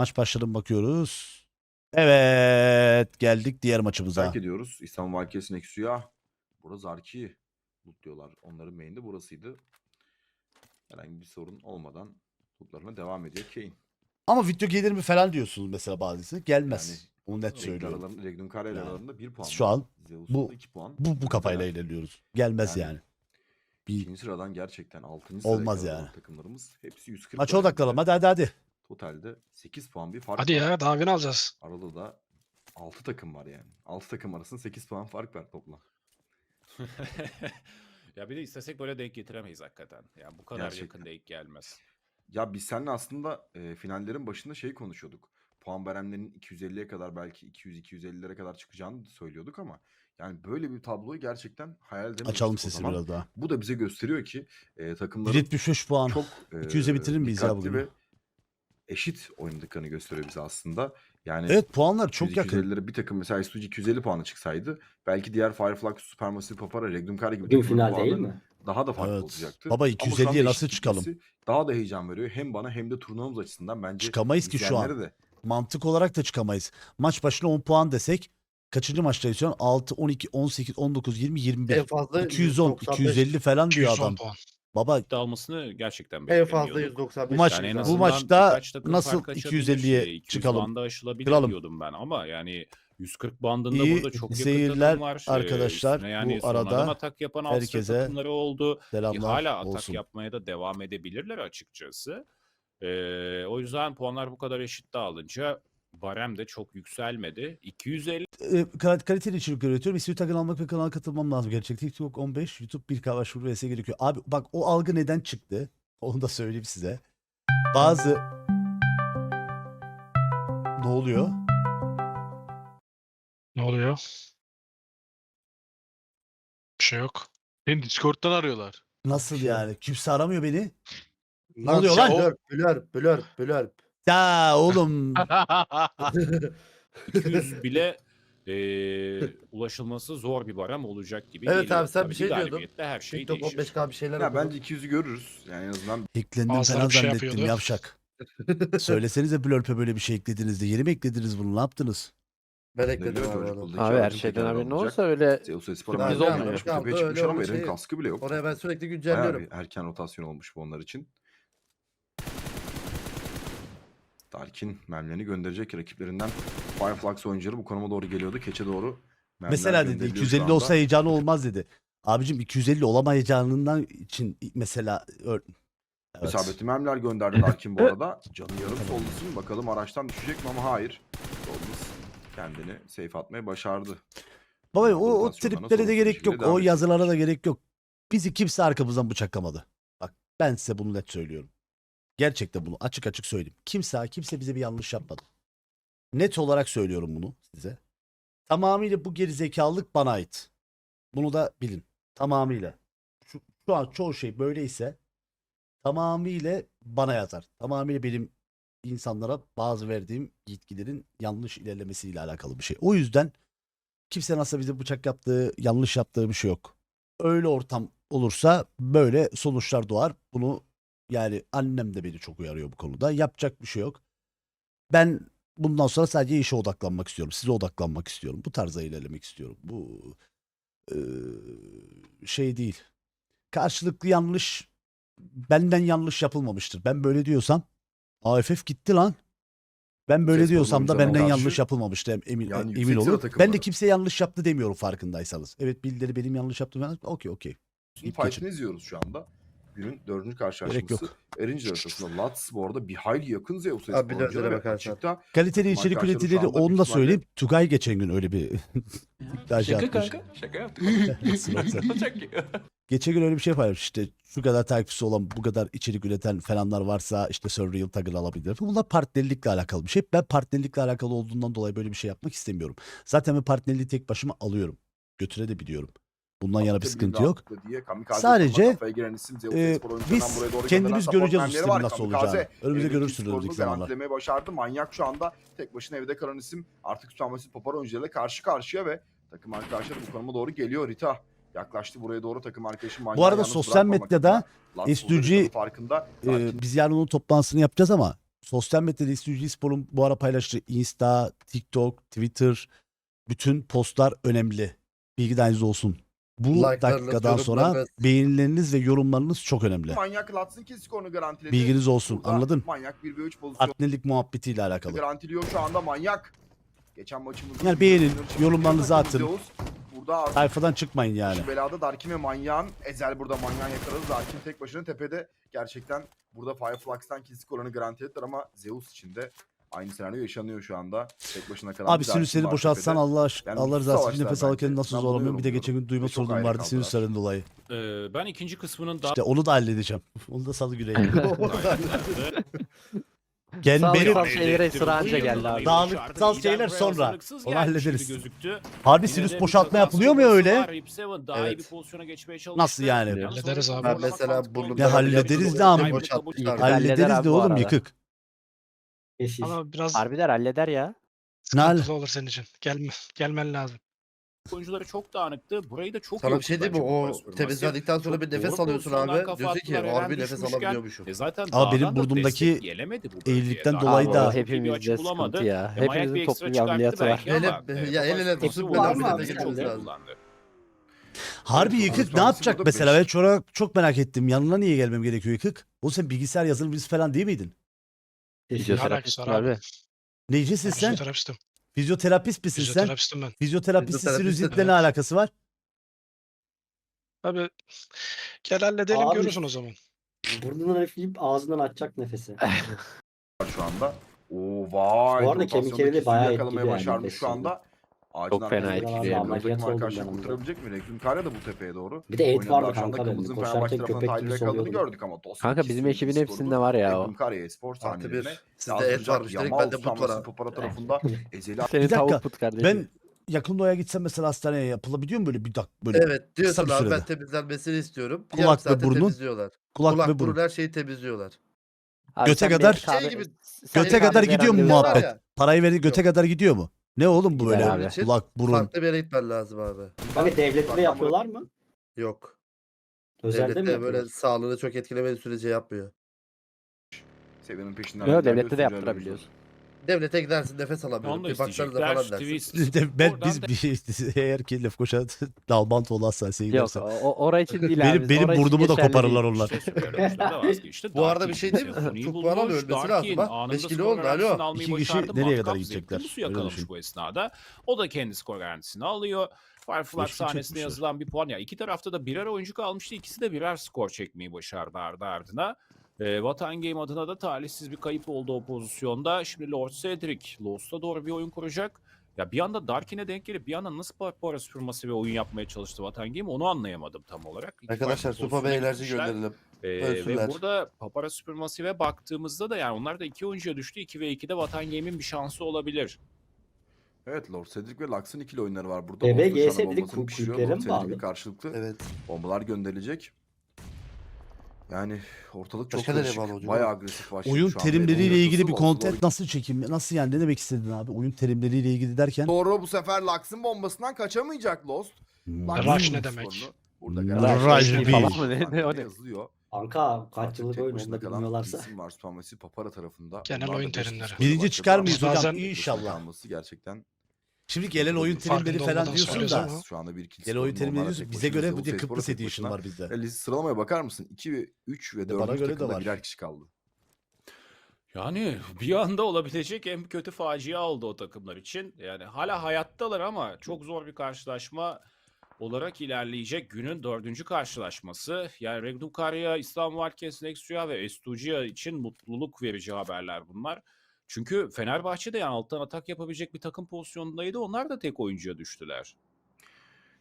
Maç başladı mı bakıyoruz. Evet geldik diğer maçımıza. Terk ediyoruz. İstanbul Valkesi'nin Eksu'ya. Burası Zarki diyorlar. Onların main'de burasıydı. Herhangi bir sorun olmadan tutlarına devam ediyor Kane. Ama video gelir mi falan diyorsunuz mesela bazısı. Gelmez. Yani Onu net söylüyorum. aralarında- Regnum Kare Yani aralarında 1 puan. şu an Zeus'un bu- da 2 puan. Bu bu kafayla Mesela ilerliyoruz. Gelmez yani. Yani Bir İkinci sıradan gerçekten 6. Olmaz yani. takımlarımız hepsi 140 maça odaklanalım. Hadi hadi hadi. Totalde 8 puan bir fark Hadi var. ya daha win alacağız. Arada da 6 takım var yani. 6 takım arasında 8 puan fark var toplam. ya bir de istesek böyle denk getiremeyiz hakikaten. Yani bu kadar Gerçekten. yakın denk gelmez. Ya biz seninle aslında e, finallerin başında şey konuşuyorduk. Puan baremlerinin 250'ye kadar belki 200-250'lere kadar çıkacağını söylüyorduk ama yani böyle bir tabloyu gerçekten hayal edememiştik Açalım o sesini zaman. biraz daha. Bu da bize gösteriyor ki e, takımların 175 puan. çok 200'e bitirir miyiz ya dikkatli bugün? ve eşit oynadıklarını gösteriyor bize aslında. Yani Evet puanlar çok yakın. 250'lere bir takım mesela Istuji 250 puanı çıksaydı belki diğer Fireflux, Supermassive Papara, Regnum Kare gibi Bugün takımların final değil mi? daha da farklı Evet. olacaktı. Baba Ama şu 250'ye anda nasıl çıkalım? gitmesi Daha da heyecan veriyor. Hem bana hem de turnuvamız açısından bence Çıkamayız ki şu an. izleyenlere de. Mantık olarak da çıkamayız. Maç başına 10 puan desek kaçıncı şu an? 6, 12, 18, 19, 20, 21. En fazla 210, 195. 250 falan diyor 210 adam. puan. Baba almasını gerçekten En beklemiyorduk. fazla 195. Bu maç- Yani en bu azından maçta birkaç takım nasıl fark açabilir, 250'ye şey, 200 çıkalım? banda aşılabilir Kıralım. diyordum ben ama yani 140 bandında İyi burada çok yakın seyirler takım var. Ee, arkadaşlar. üstüne yani Bu sonradan arada atak yapan herkese takımları oldu. Ki selamlar hala atak olsun. yapmaya da devam edebilirler açıkçası. Ee, o yüzden puanlar bu kadar eşit dağılınca barem de çok yükselmedi. 250 e, kal- kaliteli içerik üretiyorum. İsmi takın almak ve kanala katılmam lazım. Gerçek TikTok 15, YouTube 1K başvuru vs gerekiyor. Abi bak o algı neden çıktı? Onu da söyleyeyim size. Bazı ne oluyor? Ne oluyor? Bir şey yok. Seni Discord'dan arıyorlar. Nasıl yani? Kimse aramıyor beni. Lan oluyor lan? Blur, blur, blur, blur. Ya oğlum 200 bile eee, ulaşılması zor bir barem olacak gibi Evet geliyor. abi, sen bir Tabii şey diyordun. galibiyetle her şey TikTok değişir. 15K bir şeyler Ya bence 200'ü görürüz. Yani en azından hacklendim Bazıları falan bir şey zannettim yapıyordu. yavşak. Söylesenize Blurp'e böyle bir şey eklediniz de. Yeni mi eklediniz bunu? Ne yaptınız? Ben ekledim abi onu. Abi her şeyden haberin olsa öyle Espor Tamam, bence tamam, oynamış. tamam, Tepeye çıkmış öyle ama Eren'in şey- kaskı bile yok. Oraya ben sürekli Bayağı güncelliyorum. bir erken rotasyon olmuş bu onlar için. Darkin memlerini gönderecek rakiplerinden Fireflux oyuncuları bu konuma doğru geliyordu. Keçe doğru Mesela dedi gönderiliyor şu 250 anda. olsa heyecanı olmaz dedi. Abicim 250 olamayacağından için mesela ör- evet. İsabetli memler gönderdi Darkin bu arada. Canı yarım soldasın. Bakalım araçtan düşecek mi ama hayır. Soldus kendini safe atmaya başardı. Baba o, o triplere de gerek yok. O yazılara da gerek yok. Bizi kimse arkamızdan bıçaklamadı. Bak ben size bunu net söylüyorum. Gerçekten bunu açık açık söyleyeyim. Kimse kimse bize bir yanlış yapmadı. Net olarak söylüyorum bunu size. Tamamıyla bu gerizekalılık bana ait. Bunu da bilin. Tamamıyla. Şu, şu an çoğu şey böyleyse tamamıyla bana yazar. Tamamıyla benim insanlara bazı verdiğim yetkilerin yanlış ilerlemesiyle alakalı bir şey. O yüzden kimse nasıl bize bıçak yaptığı, yanlış yaptığı bir şey yok. Öyle ortam olursa böyle sonuçlar doğar. Bunu yani annem de beni çok uyarıyor bu konuda. Yapacak bir şey yok. Ben bundan sonra sadece işe odaklanmak istiyorum. Size odaklanmak istiyorum. Bu tarza ilerlemek istiyorum. Bu eee, şey değil. Karşılıklı yanlış benden yanlış yapılmamıştır. Ben böyle diyorsam AFF gitti lan. Ben böyle Ses diyorsam da benden karşı yanlış yapılmamıştır. em- Emin, yani emin olun. Ben de kimse yanlış yaptı demiyorum farkındaysanız. Evet birileri benim yanlış yaptım. Okey okey. Fight'ını geçin. izliyoruz şu anda. Günün dördüncü karşılaşması. yok. Erinciler arasında Lats bu arada bir hayli yakın Zeus Abi Espor bir de oyuncuları özele ve bakarsan. açıkta Kaliteli içerik üretileri onu da ihtimalle- söyleyeyim. Tugay geçen gün öyle bir iddia Şaka atmış. kanka. Şaka yaptık. Olsa. Olacak ki. Geçen gün öyle bir şey paylaşmış işte şu kadar takipçisi olan bu kadar içerik üreten falanlar varsa işte Surreal Tagger alabilir. Bunlar partnerlikle alakalı bir şey. Ben partnerlikle alakalı olduğundan dolayı böyle bir şey yapmak istemiyorum. Zaten ben partnerliği tek başıma alıyorum. Götüre de biliyorum. Bundan yana bir sıkıntı yok. Diye, Sadece, isim oyuncularından biz kendimiz göreceğiz memleri sistemin nasıl olacağını. Önümüzde görürsünüz önümüzdeki zamanlar. başardı. Manyak şu anda tek başına evde kalan isim artık Süpermassive Papar oyuncularıyla karşı karşıya ve takım arkadaşları bu konuma doğru geliyor. Rita yaklaştı buraya doğru takım arkadaşı Manyak'ı Bu arada sosyal medyada adına Lats burada S2G Rita'nın farkında. Darkin biz yarın onun toplantısını yapacağız ama sosyal medyada İstiyorcu Spor'un bu ara paylaştığı Insta, TikTok, Twitter bütün postlar önemli. Bilgi dahilinizde olsun. Bu dakikadan sonra yorumlarınız. beğenileriniz ve yorumlarınız çok önemli. Manyak Lats'ın ki skorunu garantiledi. Bilginiz olsun. Burada Anladın? Manyak 1 ve 3 pozisyon Partnerlik muhabbetiyle alakalı. garantiliyor şu anda manyak. Geçen maçımızda Yani beğenin, yorumlarınızı atın. Burada artık Sayfadan çıkmayın yani. Şu belada Darkin ve Manyak'ın Ezel burada Manyak'ı yakaladı. Darkin tek başına tepede. Gerçekten burada Fireflux'tan kill skorunu garanti ettiler ama Zeus için de aynı senaryo yaşanıyor şu anda. Tek başına kalan Abi sinüsleri boşaltsan. Allah aşk- Yani Allah rızası için nefes bence. alırken nasıl Ben zorlanıyorum bir de geçen gün duyma çok sorunum ayrı vardı kaldılar. sinüslerin dolayı. Ee, ben ikinci kısmının daha İşte onu da halledeceğim. Onu da salı Gel Sağlık benim sağ- şeylere sıra anca geldi abi. Dağınıksal şeyler sonra. Onu hallederiz. Harbi sinüs boşaltma yapılıyor mu öyle? daha iyi Evet. bir pozisyona geçmeye çalıştı. Nasıl yani? Yalnız Hallederiz abi. Ben mesela Ya yok. hallederiz Boşaltmışlar. ediyorum. Halleder Hallederiz abi de bu oğlum arada. yıkık. Yeşil. Ama biraz Harbiden halleder ya. sıkıntılı olur senin için. Gelme, gelmen lazım. oyuncuları çok dağınıktı. Burayı da çok Sana bir şey diyeyim mi? O temizlendikten sonra bir nefes alıyorsun abi. Diyorsun ki harbi nefes alabiliyormuşum. E zaten Ama benim dağdan da burnumdaki destek gelemedi bu bölgeye. eğrilikten Dağdan dolayı da O çok iyi bir hepimizde açı sıkıntı ya. E, Mayak Hepimizin bir toplu bir ameliyatı çıkarttı var. belki Hele- ama, e, ya el ele nefes çok alması iyi kullandı. Harbi yıkık ne yapacak mesela? Ben çok, çok merak ettim. Yanına niye gelmem gerekiyor yıkık? O sen bilgisayar yazılım birisi falan değil miydin? Fizyoterapist alakası var abi? Neycisin sen? Fizyoterapistim. Fizyoterapist misin sen? Fizyoterapistim ben. Fizyoterapistin Fizyoterapistin, sinüzitle ne evet. alakası var? Abi gel halledelim Abi- görürsün o zaman. Burnundan üfleyip ağzından açacak nefesi. şu anda. Oo vay. Bu arada kemik rotasyondaki de bayağı suyu yakalamaya etkili yani başardı nefes şu anda. Ağacın Çok fena arkasındaki etkili yani. Ameliyat oldum arkadaşlar ben onda. kurtarabilecek mi? Reklam Kare de bu tepeye doğru. Bir de et Oynadılar vardı şu anda. kanka benim. Kırmızı'nın Koşarken tarafından köpek gibi yakaladığını soluyordum. gördük ama Dos Kanka bizim ekibin hepsinde var ya o. Reklam Kare Espor Artı sahnelerine bir. Sizde et varmış direkt Yamal bende put var ha. Popara tarafında Ezeli Senin dakika, tavuk put kardeşim. Ben yakın doğuya gitsem mesela hastaneye yapılabiliyor mu böyle bir dak böyle Evet diyorsun bir abi sürede. ben temizlenmesini istiyorum. Kulak Yarım ve saate burnu, temizliyorlar. kulak, Kulak, ve burun. burun her şeyi temizliyorlar. Abi göte sen kadar- kahve- Şey gibi- Göte kadar kahve gidiyor mu muhabbet? al. ya. Parayı verdi göte Yok. kadar gidiyor mu? Ne oğlum bu böyle? abi. Kulak, burun. Farklı bir yere gitmen lazım abi. Kanka devlette de yapıyorlar mı? Yok. Özelde mi Devlette yapıyorlar? böyle sağlığını çok etkilemediği sürece yapmıyor. Seviyenin peşinden. Yok devlette de sürücüler yaptırabiliyorsun. Devlete gidersin nefes Onu alamıyorum. da Bir baksanıza isteyecekler. falan dersin. Twist. De- ben Oradan biz da- bir eğer ki Lefkoşa Dalbant hastaneye Yok giderse. o, o- oraya için değil Benim, abi. benim için burnumu da geçerli koparırlar değil. onlar. İşte da vazgeçti. Bu arada bir şey değil mi? Çok bulmuş. puan alıyor, ölmesi lazım Darkin ha. anında Beş kilo skor oldu, alo. garantisini almayı İki kişi başardı. nereye kadar Matkap gidecekler? Zevkli Öyle yakalamış düşün. bu esnada. O da kendi skor garantisini alıyor. Fireflux Beşli sahnesine çekmişler. yazılan bir puan. Ya iki tarafta da birer oyuncu kalmıştı. İkisi de birer skor çekmeyi başardı ardı ardına. E, Vatan Game adına da talihsiz bir kayıp oldu o pozisyonda. Şimdi Lord Cedric Lost'a doğru bir oyun kuracak. Ya bir anda Darkin'e denk gelip bir anda nasıl para süpürmesi ve oyun yapmaya çalıştı Vatan Game onu anlayamadım tam olarak. İki Arkadaşlar Supa Bey pozisyona enerji gitmişler. gönderelim. Ee, Ölsünler. ve burada Papara Supermassive'e baktığımızda da yani onlar da iki oyuncuya düştü. 2 ve 2'de Vatan Game'in bir şansı olabilir. Evet Lord Cedric ve Lux'ın ikili oyunları var burada. Şu anda GS bir de bombasını ku- pişiriyor. kulüplere Lord mi Cedric'e bağlı? karşılıklı Evet. bombalar gönderilecek. Yani ortalık çok Başka nereye karışık. bağlı hocam? Bayağı agresif başladı Oyun şu anda. terimleriyle ilgili bir content nasıl çekim? Nasıl yani ne demek istedin abi? Oyun terimleriyle ilgili derken? Doğru bu sefer Lux'ın bombasından kaçamayacak Lost. Hmm. Lux Rush ne demek? Burada Hmm. Rush Rush değil. falan mı? Ne- ne o ne? Yazılıyor. Kanka kaç Artık yıllık tek oyun başına onu da kalan bilmiyorlarsa. bir isim var Spamasi Papara tarafında. Genel Onlar da oyun beş terimleri. Birinci çıkar mıyız Biz hocam? bazen- İnşallah. Kalması gerçekten Şimdi gelen oyun Farkında terimleri falan olmadan diyorsun söylüyoruz da. ama. Şu anda bir kill Gelen oyun terimleri diyorsun. Bize göre bir de Kıbrıs Edition var bizde. E, sıralamaya bakar mısın? 2 ve 3 ve de bana 4. göre de takımda var. birer kişi kaldı. Yani bir anda olabilecek en kötü facia oldu o takımlar için. Yani hala hayattalar ama çok zor bir karşılaşma olarak ilerleyecek günün dördüncü karşılaşması. Yani Regnum Karya, İstanbul Herkes, Nexia ve Estugia için mutluluk verici haberler bunlar. Çünkü Fenerbahçe de yani alttan atak yapabilecek bir takım pozisyonundaydı. Onlar da tek oyuncuya düştüler.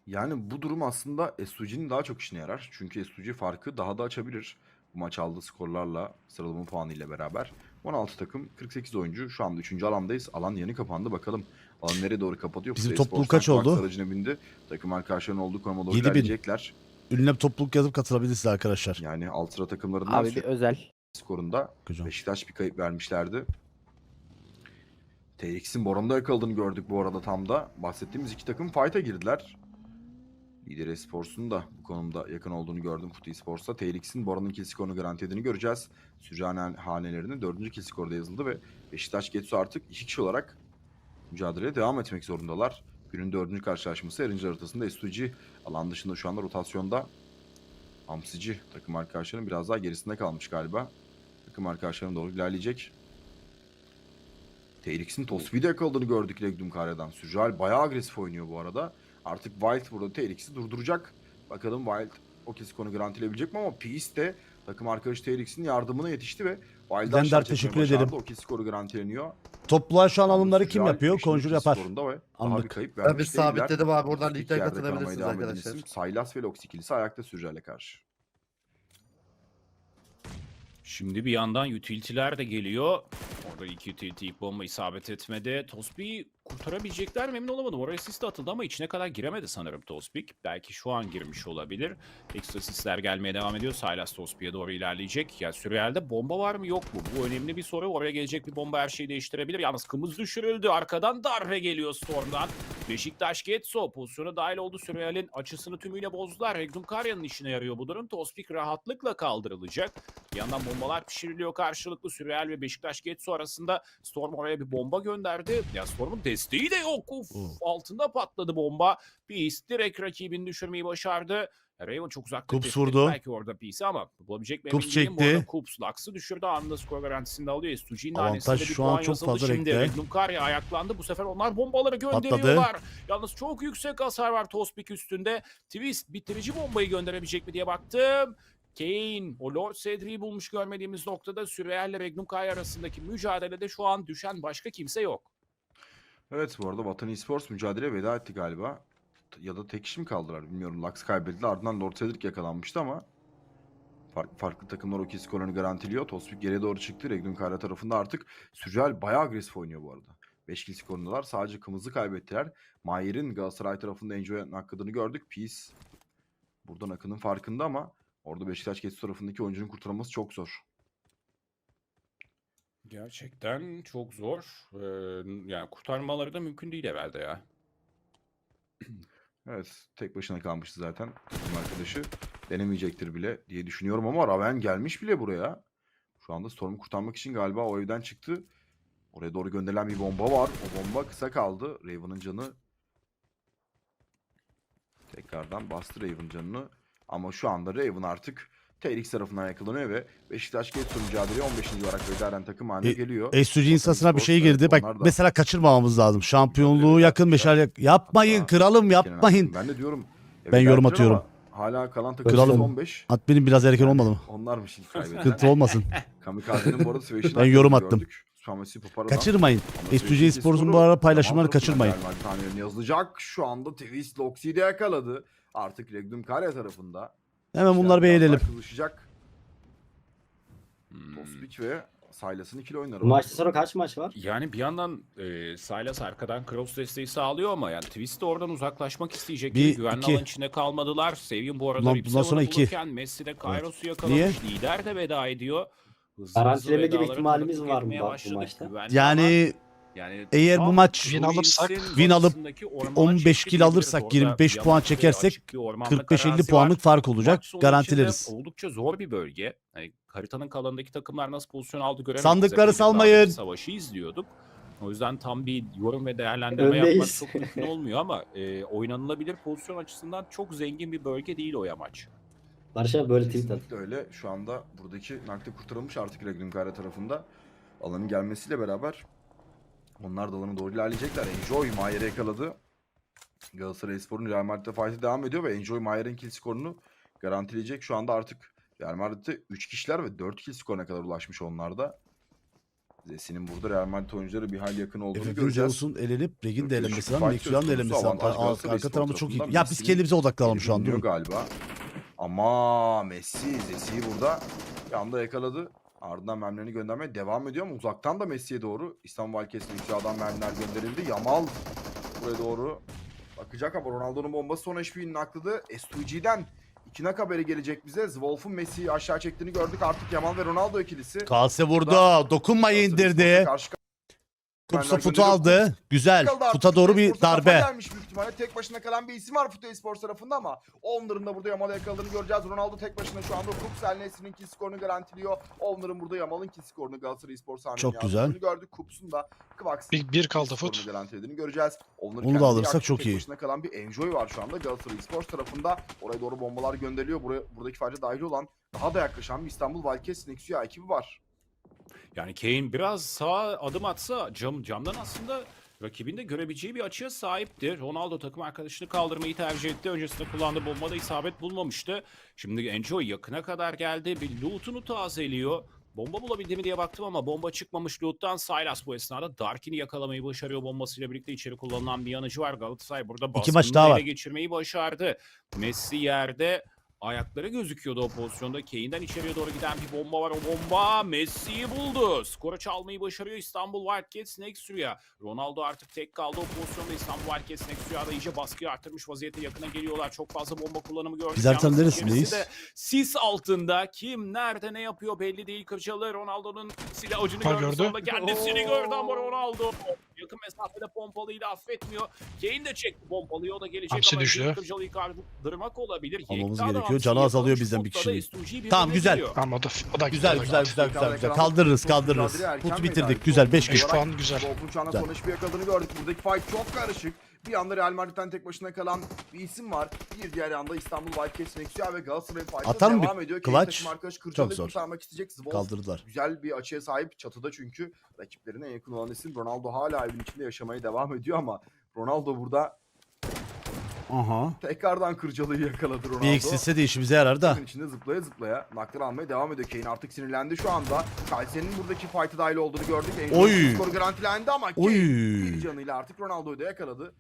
Yani bu durum aslında SUG'nin daha çok işine yarar. Çünkü SUG farkı daha da açabilir. Bu maç aldığı skorlarla sıralama puanı ile beraber. 16 takım 48 oyuncu. Şu anda 3. alandayız. Alan yeni kapandı. Bakalım alan nereye doğru kapatıyor. Bizim topluluk kaç oldu? Aracına bindi. Takım arkadaşlarının olduğu konuma doğru 7000. ilerleyecekler. Ünlem topluluk yazıp katılabilirsiniz arkadaşlar. Yani alt sıra takımlarından Abi bir özel. skorunda Hocam. Beşiktaş bir kayıp vermişlerdi. TX'in Boron'da yakaladığını gördük bu arada tam da. Bahsettiğimiz iki takım fight'a girdiler. Lider Esports'un da bu konumda yakın olduğunu gördüm Kutu Esports'ta. TRX'in Bora'nın kill skorunu garanti edini göreceğiz. Sürcan hanelerinin dördüncü kill skoru da yazıldı ve Beşiktaş Getsu artık iki kişi olarak mücadeleye devam etmek zorundalar. Günün dördüncü karşılaşması Erincil haritasında S2G alan dışında şu anda rotasyonda. Hamsici takım arkadaşlarının biraz daha gerisinde kalmış galiba. Takım arkadaşlarına doğru ilerleyecek. TRX'in Tosbi'de yakaladığını gördük Legnum Karya'dan. Sürcal bayağı agresif oynuyor bu arada. Artık Wild burada TRX'i durduracak. Bakalım Wild o kez konu garantileyebilecek mi ama Peace de takım arkadaşı TRX'in yardımına yetişti ve Wild'dan çekmeyi teşekkür ederim. O kez skoru garantileniyor. Topluğa şu an alımları kim yapıyor? Konjur yapar. Daha bir Anlık. kayıp Ben vermiş bir değiller. sabitledim abi. Buradan kalmaya katılabilirsiniz arkadaşlar. Saylas ve Lox ikilisi ayakta Sürcel'e karşı. Şimdi bir yandan utility'ler de geliyor. İki utility ilk bomba isabet etmedi. Tosbik'i kurtarabilecekler mi emin olamadım. Oraya assist de atıldı ama içine kadar giremedi sanırım Tosbik. Belki şu an girmiş olabilir. Ekstra assistler gelmeye devam ediyor. Silas Tosbik'e doğru ilerleyecek. Ya Sürreal'de bomba var mı yok mu? Bu önemli bir soru. Oraya gelecek bir bomba her şeyi değiştirebilir. Yalnız kımız düşürüldü. Arkadan darbe geliyor Storm'dan. Beşiktaş Getso pozisyona dahil oldu. Sürreal'in açısını tümüyle bozdular. Regnum Karya'nın işine yarıyor bu durum. Tospik rahatlıkla kaldırılacak. Bir yandan bombalar pişiriliyor karşılıklı. Sürreal ve Beşiktaş Getso arasında Storm oraya bir bomba gönderdi. Ya Storm'un desteği de yok. Uf, Of. altında patladı bomba. Beast direkt rakibini düşürmeyi başardı. Raven çok uzakta Kups vurdu. Belki orada Peace'i ama bulabilecek mi? Kups çekti. Kups Lux'ı düşürdü. Anında skor garantisini de alıyor. Estuji'nin hanesinde bir şu an çok fazla Şimdi renkte. Regnum Karya ayaklandı. Bu sefer onlar bombaları Patladı. gönderiyorlar. Yalnız çok yüksek hasar var Tospik üstünde. Twist bitirici bombayı gönderebilecek mi diye baktım. Kane, o Lord Cedric'i bulmuş görmediğimiz noktada Sürreal ile Regnum Kaya arasındaki mücadelede şu an düşen başka kimse yok. Evet bu arada Vatan Esports mücadeleye veda etti galiba. Ya da tek kişi mi kaldılar bilmiyorum. Lux kaybedildi ardından Lord Cedric yakalanmıştı ama farklı, farklı takımlar o iki skorlarını garantiliyor. Tospik geriye doğru çıktı. Regnum Kara tarafında artık Sürreal bayağı agresif oynuyor bu arada. 5 kill skorundalar. Sadece kımızı kaybettiler. Mayer'in Galatasaray tarafında Enjoy'un hakkını gördük. Peace buradan akının farkında ama orada Beşiktaş Getsu tarafındaki oyuncunun kurtarılması çok zor. Gerçekten çok zor. Ee, yani kurtarmaları da mümkün değil herhalde ya. Evet, tek başına kalmıştı zaten takım arkadaşı. Denemeyecektir bile diye düşünüyorum ama Raven gelmiş bile buraya. Şu anda Storm'u kurtarmak için galiba o evden çıktı. Oraya doğru gönderilen bir bomba var. O bomba kısa kaldı. Raven'ın canı tekrardan bastı Raven canını. Ama şu anda Raven artık TRX tarafından yakalanıyor ve Beşiktaş Getso mücadeleye 15. olarak veda eden takım haline E, geliyor. Estuji instasına bir şey girdi. Bak da- mesela kaçırmamamız lazım. Şampiyonluğu yakın meşale yapmayın kralım yapmayın. Ben de diyorum. Ben evet, yorum verdiler atıyorum. Hala kalan takım Kralım. 15. At benim biraz erken olmadı mı? Onlarmış ilk kaybeden. Sıkıntı olmasın. Kamikaze'nin bu arada Ben yorum attım. Kaçırmayın. Esports'un skoru bu ara paylaşımları kaçırmayın. Yazılacak. Şu anda Twist Loxi'de yakaladı. Artık Regnum Karya tarafında. Hemen bunları beğenelim. daha Kızışacak. Hmm. Tospic ve Silas'ın ikili var. maçta sonra kaç maç var? Yani bir yandan e, Silas arkadan cross desteği sağlıyor ama yani Twist de oradan uzaklaşmak isteyecek. Bir, Güvenli iki. alan içinde kalmadılar. Seviyen bu arada Rip bundan sonra iki. bulurken Messi de Kairos'u yakalamış. Lider de veda ediyor. Hızlı Garantileme hızlı gibi vedaları ihtimalimiz tanıklık var mı etmeye bak bu başladık. maçta? Güvenli alan- Yani yani eğer bu maç Win alırsak, win alıp batısındaki ormana 15 çekti kill diyebiliriz. alırsak, Orada 25 bir puan çekersek açık bir ormanda 45-50 arazi var. puanlık fark olacak. Garantileriz. Oldukça zor bir bölge. Hani haritanın kalanındaki takımlar nasıl pozisyon aldı göremedik. Sandıkları Biz salmayın. Savaşı izliyorduk. O yüzden tam bir yorum ve değerlendirme Öndeyiz. yapmak çok mümkün olmuyor ama e, oynanılabilir pozisyon açısından çok zengin bir bölge değil o yamaç. Barış abi böyle tweet at. Kesinlikle öyle. Şu anda buradaki nakde kurtarılmış artık Regnum Karya tarafında. Alanın gelmesiyle beraber onlar da alana doğru ilerleyecekler. Enjoy Mayer'i yakaladı. Galatasaray Espor'un Real Madrid'de fight'ı devam ediyor ve Enjoy Mayer'in kill skorunu garantileyecek. Şu anda artık Real Madrid'de 3 kişiler ve 4 kill skoruna kadar ulaşmış onlar da. Zesi'nin burada Real Madrid oyuncuları bir hayli yakın olduğunu Efe'nin göreceğiz. Zeus'un elenip Regin de elenmesi lazım. Nexus'un da elenmesi lazım. Arka tarafı çok iyi. Ya biz kendimize odaklanalım şu an. Galiba. Ama Messi Zesi'yi burada bir anda yakaladı. Ardından mermilerini göndermeye devam ediyor ama uzaktan da Messi'ye doğru İstanbul Valkes'in yükseğinden mermiler gönderildi. Yamal buraya doğru bakacak ama Ronaldo'nun bombası son HP'nin nakladı. S2G'den iki nak haberi gelecek bize. Zwolf'un Messi'yi aşağı çektiğini gördük. Artık Yamal ve Ronaldo ikilisi. Kase vurdu. Dokunmayı Galatasaray indirdi. Karşı Kupsa futu aldı. Güzel. Futa doğru bir darbe. Gelmiş büyük ihtimalle. Tek başına kalan bir isim var Futu Esports tarafında ama onların da burada Yamal'a yakaladığını göreceğiz. Ronaldo tek başına şu anda Kupsel Nesri'nin kill skorunu garantiliyor. Onların burada Yamal'ın kill skorunu Galatasaray Esports hamleni Çok güzel. gördük. Kups'un da Kvax Bir, bir kaldı fut. garantilediğini göreceğiz. Onların Onu da alırsak çok tek iyi. başına kalan bir Enjoy var şu anda Galatasaray Esports tarafında. Oraya doğru bombalar gönderiliyor. Buraya, buradaki fayda dahil olan daha da yaklaşan bir İstanbul Wildcats Nexia ekibi var. Yani Kane biraz sağa adım atsa cam, camdan aslında rakibin de görebileceği bir açıya sahipti. Ronaldo takım arkadaşını kaldırmayı tercih etti. Öncesinde kullandığı bombada isabet bulmamıştı. Şimdi Enjoy yakına kadar geldi. Bir loot'unu tazeliyor. Bomba bulabildi mi diye baktım ama bomba çıkmamış loot'tan Silas bu esnada Darkin'i yakalamayı başarıyor. Bombasıyla birlikte içeri kullanılan bir yanıcı var. Galatasaray burada baskını ele geçirmeyi başardı. Messi yerde Ayakları gözüküyordu o pozisyonda. Kane'den içeriye doğru giden bir bomba var. O bomba Messi'yi buldu. Skoru çalmayı başarıyor İstanbul Wildcats Next Rüya. Ronaldo artık tek kaldı o pozisyonda. İstanbul Wildcats Next Rüya'da iyice baskıyı arttırmış vaziyette yakına geliyorlar. Çok fazla bomba kullanımı gördük. Biz haritanın neresindeyiz? de Sis altında. Kim nerede ne yapıyor belli değil. Kırcalı Ronaldo'nun silah ucunu gördü. Sonunda kendisini gördü ama Ronaldo yakın mesafede pompalıyı da affetmiyor. Kane de çekti pompalıyı o da gelecek Hapsi ama düştü. Kırcalı'yı kaldırmak olabilir. Almamız gerekiyor. Canı azalıyor bizden bir kişinin. S2G bir Tamam, güzel. Tamam o da, o da Güzel güzel güzel güzel güzel. Kaldırırız kaldırırız. Put bitirdik. Güzel 5 Beş 1 puan güzel. Wolf'un çağına Güzel. son bir yakaladığını gördük. Buradaki fight çok karışık. Bir yanda Real Madrid'den tek başına kalan bir isim var. Bir diğer yanda İstanbul Wildcats Nexia ve Galatasaray fight'ı mı bir devam ediyor. Kane clutch? takım arkadaşı Kırcalı'yı zor. kurtarmak isteyecek. Wolf Kaldırdılar. güzel bir açıya sahip çatıda çünkü rakiplerine en yakın olan isim Ronaldo hala evin içinde yaşamaya devam ediyor ama Ronaldo burada Aha. tekrardan Kırcalı'yı yakaladı Ronaldo. Bir eksilse de işimize yarar da. Takımın içinde zıplaya zıplaya naklar almaya devam ediyor. Kane artık sinirlendi şu anda. Kalse'nin buradaki fight'a dahil olduğunu gördük. En Oy. Skoru garantilendi ama Kane Oy. bir canıyla artık Ronaldo'yu da yakaladı.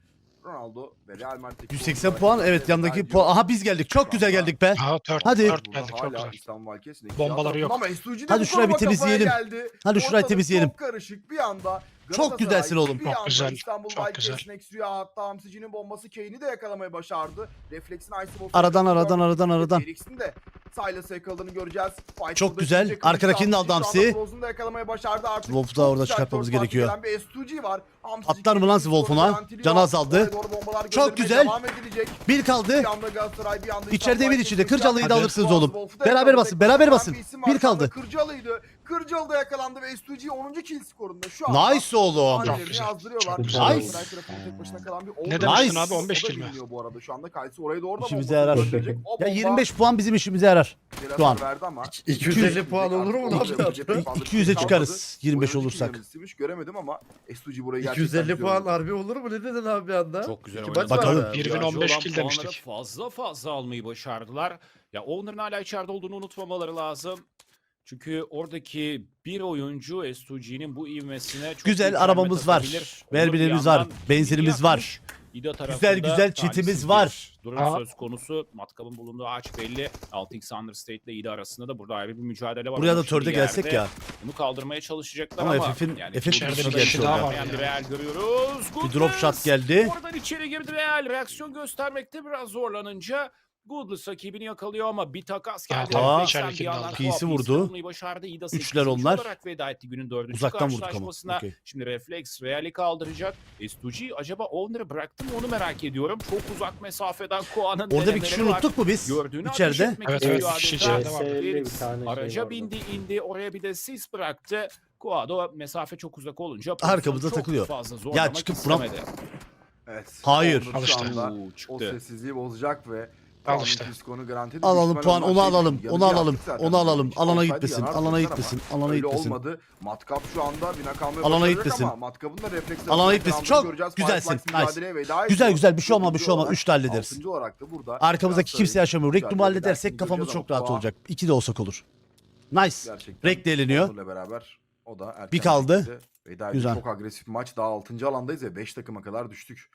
Ronaldo ve Real Madrid'deki 180 futbol puan. Evet yandaki puan. Aha biz geldik. Çok güzel geldik be. Ha dört, Hadi. dört geldik çok güzel. İstanbul Valkes Nexia Bombaları yok. Ama Estuji de Hadi bu şurayı bir kafaya temizleyelim. geldi. Hadi şurayı Ortalık temizleyelim. Çok karışık bir anda. Çok Galatasaray, güzelsin oğlum. bir Çok anda güzel, İstanbul çok güzel. Nexia hatta Hamsici'nin bombası Kane'i de yakalamayı başardı. Refleksin Ice Wolf'u Aradan, aradan, aradan, aradan. Felix'in de Silas'ı yakaladığını göreceğiz. Fight Çok güzel. sürecek. Arkadakini de aldı Hamsi. da yakalamayı başardı artık. Wolf'u da Çok orada güzel çıkartmamız first party gerekiyor. gelen Bir Estuji var. Atlar mı lan Wolf'una? Canı azaldı. Çok güzel. Bir kaldı. Bir bir İçeride Wildcats içinde. Kırcalı'yı da alırsınız oğlum. Beraber basın. Beraber basın. bir. Bir kaldı. Kırcalı'ydı. Kırcalı da yakalandı ve Estuji 10. kill skorunda şu anda. Nice oğlum. Çok güzel. Bir Ne demiştin abi, 15 O da kill mi? bu arada şu anda. Kayısı orayı doğru da İşimize bombasını yarar. Ya bomba 25 puan bizim işimize yarar. şu an. verdi ama 250 puan olur mu lan? Artık yapabilecek pek fazla bir 200'e şey kalmadı. çıkarız 25 Oyuncu olursak. göremedim ama Estuji burayı gerçekten 250 güzel puan oynadı. harbi olur mu? Ne dedin abi bir anda? Çok güzel İki oynadı. var Bakalım. beş olan kill puanları demiştik. Fazla fazla almayı başardılar. Ya Owner'ın hala içeride olduğunu unutmamaları lazım. Çünkü oradaki bir oyuncu S2G'nin bu ivmesine çok Güzel, arabamız var. atabilir. Var, yandan benzinimiz var. yakmış. İda tarafında Güzel güzel çetimiz talihsiz bir var. Durum Aa. söz konusu. Matkabın bulunduğu ağaç belli. 6x Understate ile İda arasında da burada ayrı bir mücadele var. Buraya da Onun şimdi törde gelsek yerde ya. Bunu kaldırmaya çalışacaklar Ama ama, FF'in yani FF'in içeride bir kişi geldi daha var. Bir Real görüyoruz. Bir drop shot geldi. Oradan içeri girdi Real. Reaksiyon göstermekte biraz zorlanınca Goodless rakibini yakalıyor ama bir takas geldi. Aa. P'si Koa vurdu. başardı. İda Üçler onlar. olarak veda etti günün dördüncü Uzaktan vurduk ama. karşılaşmasına. Okey. Şimdi Reflex Real'i kaldıracak. S2G acaba Owner'ı bıraktı mı onu merak ediyorum. Çok uzak mesafeden Koa'nın Orada bir denemeleri kişi var. unuttuk mu biz? Gördüğünü İçeride. etmek Evet, istiyor evet, bir kişi adeta. içeride var. CS'li bir Felix tane şey Araca vardı. bindi indi oraya bir de sis bıraktı. Kuado mesafe çok uzak olunca Arkamızda çok takılıyor. Fazla zorlamak çıkıp istemedi. Evet. Hayır. Onur Al şu işte. anda Oo, O çıktı. sessizliği bozacak ve Al işte. Konu garanti. Alalım puan onu alalım. Onu alalım. Onu alalım. Alana gitmesin. Alana gitmesin. Alana gitmesin. olmadı. Matkap şu anda bina kalmaya Alana gitmesin. Matkap'ın da refleksleri Alana gitmesin. Çok güzelsin. Nice. Güzel güzel bir şey olmaz bir şey olmaz. olarak, 3 de hallederiz. altıncı olarak da burada. Arkamızdaki kimse yaşamıyor. Mücadeleye halledersek kafamız çok rahat olacak. 2 de olsak olur. Nice. Renk de eleniyor. Beraber o da erken Bir kaldı. Güzel. Çok agresif bir maç. Daha 6. alandayız ve 5 takıma kadar düştük.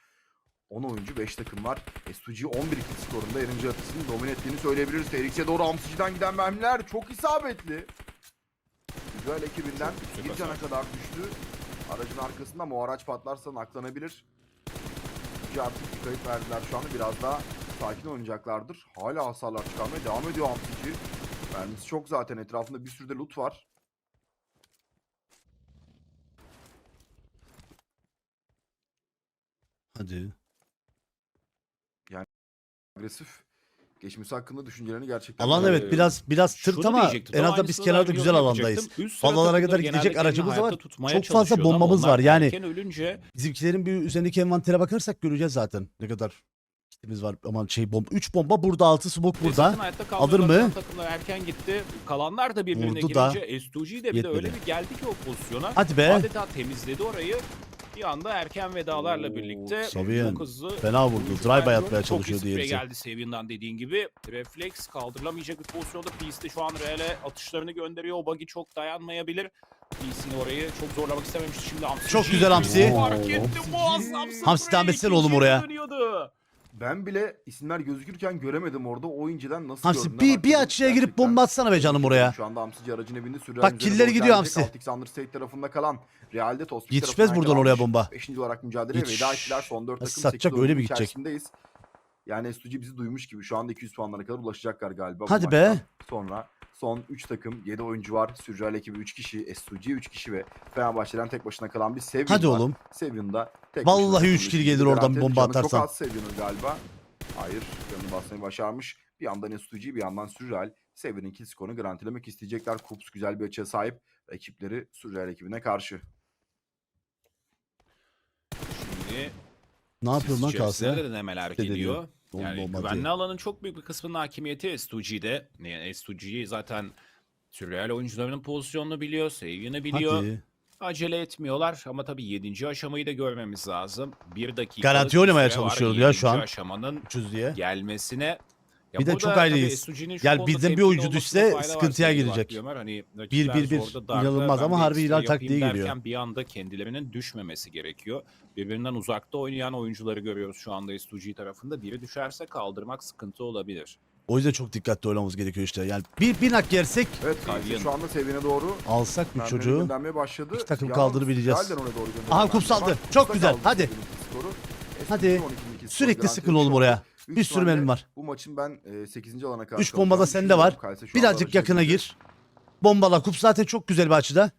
10 oyuncu 5 takım var. S2G 11 kill skorunda Erinci Atısı'nın domine ettiğini söyleyebiliriz. Felix'e doğru Hamsici'den giden mermiler çok isabetli. Güzel ekibinden bir cana kadar düştü. Aracın arkasında ama o araç patlarsa naklanabilir. S2G artık bir kayıp verdiler şu anda. Biraz daha sakin oynayacaklardır. Hala hasarlar çıkarmaya devam ediyor Hamsici. Mermisi çok zaten etrafında bir sürü de loot var. Hadi. Agresif. Geçmesi hakkında düşüncelerini gerçekten Alan evet biraz biraz tırt Şunu ama diyecektim, en tam azından biz aynısını kenarda ben güzel yorum alandayız. yapacaktım. Üst sıra Vallalara takımları kadar gidecek aracımız var. hayatta tutmaya Çok fazla çalışıyordu ama bombamız onlar var. Yani- erken ölünce Bizimkilerin bir üzerindeki envantere bakarsak göreceğiz zaten ne kadar kitimiz var. Aman şey bomba 3 bomba burada 6 smoke burada. zaten hayatta Alır mı? Takımlar erken gitti. Kalanlar da birbirine Vurdu da. girince S2G de bir de öyle bir geldi ki o pozisyona. Hadi be. Adeta temizledi orayı. Bir anda erken vedalarla birlikte Sabiyen. çok hızlı Fena vurdu. Drive kaybı atmaya gördük. Çok iyi çalışıyor sprey diğerisi. geldi Savian'dan dediğin gibi. Refleks kaldırılamayacak bir pozisyonda Beast'i şu an Real'e atışlarını gönderiyor. O buggy çok dayanmayabilir. Beast'in orayı çok zorlamak istememişti. Şimdi Hamsi Çok güzel Hamsi. Fark etti Hamsi etsene İkinci oğlum oraya. dönüyordu. Ben bile isimler gözükürken göremedim orada. O inceden nasıl Hamsi bir, bir açıya girip bomba atsana be canım oraya. Şu anda Hamsici aracın evinde sürülen Bak, killeri gidiyor. Hamsi. Altix Understate tarafında kalan Real'de Tospik Yetişmez buradan oraya bomba. Beşinci olarak mücadeleye Yetiş- veda ettiler. Son 4 Nasıl takım satacak, 8 öyle mi gidecek? içerisindeyiz. Yani Estuji bizi duymuş gibi şu anda 200 puanlara kadar ulaşacaklar galiba. Hadi be. Sonra son 3 takım 7 oyuncu var. Sürreal ekibi 3 kişi, Estuji 3 kişi ve Fenerbahçe'den tek başına kalan bir Sevin Hadi var. oğlum. Sevin'da tek Vallahi başına üç takımın kill ikinciliği gelir oradan garantiledi. bomba atarsan. Çok az Sevin'in galiba. Hayır. Canını basmayı başarmış. Bir yandan Estuji bir yandan Sürreal. Sevin'in kill skorunu garantilemek isteyecekler. Kups güzel bir açıya sahip. Rakipleri Sürreal ekibine karşı. Şimdi Ne yapıyor lan kalsın? de denemeler İşte geliyor. Yani olmadı. güvenli alanın çok büyük bir kısmının hakimiyeti S2G'de. Yani S2G zaten Sürreal oyuncularının pozisyonunu biliyor, Savian'ı biliyor. Hadi. Acele etmiyorlar ama tabii 7. aşamayı da görmemiz lazım. Bir dakika. Garanti oynamaya çalışıyoruz ya şu an. aşamanın 300 diye. gelmesine. Ya Bir de çok ayrıyız. S2G'nin şu Yani bizden bir oyuncu düşse sıkıntıya girecek. Ömer. Hani Bir, bir, bir. İnanılmaz ama harbi hilal taktiği derken Bir anda kendilerinin düşmemesi gerekiyor. Birbirinden uzakta oynayan oyuncuları görüyoruz şu anda S2G tarafında. Biri düşerse kaldırmak sıkıntı olabilir. O yüzden çok dikkatli oynamamız gerekiyor işte. Yani bir, bir nak yersek Evet Savian. şu anda Sevin'e doğru alsak Mermileri çocuğu. başladı. İki takım Yalnız kaldırır bileceğiz. Real'den oraya doğru gönderilen Aha, Kups mermi aldı. var. Çok güzel. Hadi. Hadi. S2G'nin 12'nin iki skoru Sürekli sıkın oğlum oraya. Büyük Bir sürü mermi var. Bu maçın ben e, 8. alana kadar Üç bomba da kalacağını sende var. Birazcık yakına gir. Bombala kup zaten çok güzel bir açıda.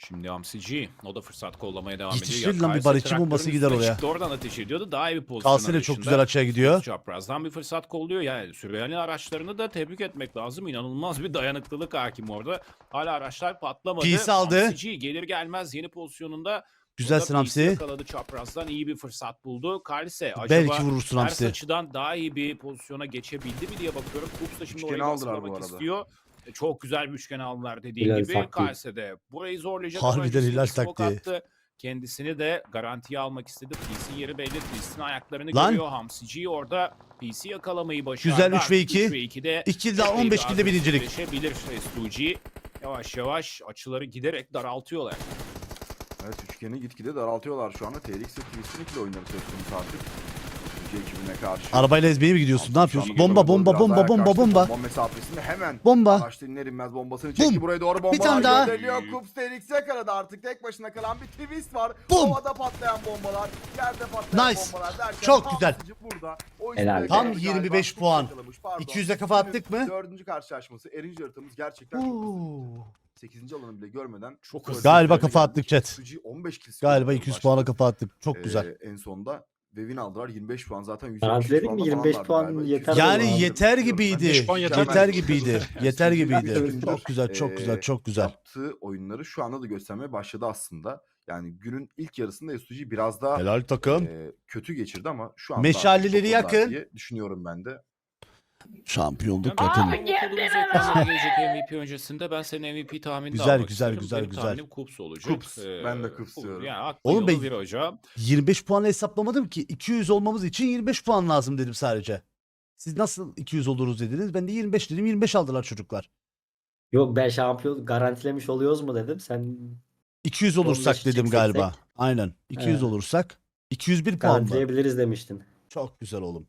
Şimdi Hamsi G o da fırsat kollamaya devam Yetişir ediyor. Lan bir barışçı bombası gider üstüne oraya. çıktı, Oradan ateş ediyordu. Daha iyi bir pozisyon Kalsın çok güzel açıya gidiyor. Çaprazdan bir fırsat kolluyor. Yani süreyeli araçlarını da tebrik etmek lazım. İnanılmaz bir dayanıklılık hakim orada. Hala araçlar patlamadı. Pisi aldı. Hamsi G gelir gelmez yeni pozisyonunda. Pisi Hamsi. yakaladı çaprazdan iyi bir fırsat buldu. Kalse acaba Belki vurursun ters Hamsi. açıdan daha iyi bir pozisyona geçebildi mi diye bakıyorum. Kups da şimdi Üçgeni orayı aldılar bu baskılamak arada. istiyor. E, Çok güzel bir üçgen aldılar dediğin Hilal gibi. taktiği. Kalse de burayı zorlayacak. Harbiden öncesinde Hilal bir smoke taktiği. attı. Kendisini de garantiye almak istedi. PC yeri belli. PC'nin ayaklarını Lan. görüyor. Hamsici orada PC yakalamayı başardı. Güzel, üç ve Artık iki. üç ve 2'de 2 daha 15 kilde birincilik. Birleşebilir S2G. Yavaş yavaş açıları giderek daraltıyorlar. Evet üçgeni gitgide daraltıyorlar şu anda. TRX ve Twist'in ikili oyunları söz konusu artık. Üçüncü ekibine karşı. Arabayla ezmeye mi gidiyorsun? Ne yapıyorsun? Bomba bomba bomba bomba bomba. Bomba mesafesinde hemen Bomba. Araçta iner inmez bombasını çekti. Bum. Buraya doğru bombalar tane daha. gönderiliyor. Kups TRX yakaladı artık. Tek başına kalan bir twist var. Bum. Havada patlayan bombalar. Yerde patlayan Nice. bombalar derken Çok güzel. Burada. Helal. Tam galiba 25 Kups puan. yakalamış. Pardon. 200'e kafa attık mı? Dördüncü karşılaşması. Erinci haritamız gerçekten çok hızlı. 8. alanı bile görmeden Çok hızlı. Galiba kafa attık chat. Suji 15 kill Galiba skorla 200 başladı. puana kafa attık. Çok güzel. Ee, en sonda ve win aldılar 25 puan zaten 100 Garantiledik mi? 25 puan yeter Yani yeter gibiydi. 5 puan yeter gibiydi. Yeter gibiydi. Güzel. Çok güzel, çok güzel, Ee, çok güzel. Yaptığı oyunları şu anda da göstermeye başladı aslında. Yani günün ilk yarısında SUG biraz daha Helal takım. e, kötü geçirdi ama şu anda Meşaleleri yakın. diye düşünüyorum ben de. Şampiyonluk ekrana gelecek MVP öncesinde ben senin MVP tahminini Güzel, almak güzel, isterim. güzel, Benim güzel. tahminim Kups olacak. Kups, ben de Kups olur. diyorum. Yani aklı Oğlum ben- bir hocam. 25 puan hesaplamadım ki. 200 olmamız için 25 puan lazım dedim sadece. Siz nasıl 200 oluruz dediniz. Ben de 25 dedim. 25 aldılar çocuklar. Yok ben şampiyon garantilemiş oluyoruz mu dedim. Sen 200 olursak 15 dedim çeksek- galiba. Aynen. 200 He. olursak 201 puan mı? garantileyebiliriz demiştin. Çok güzel oğlum.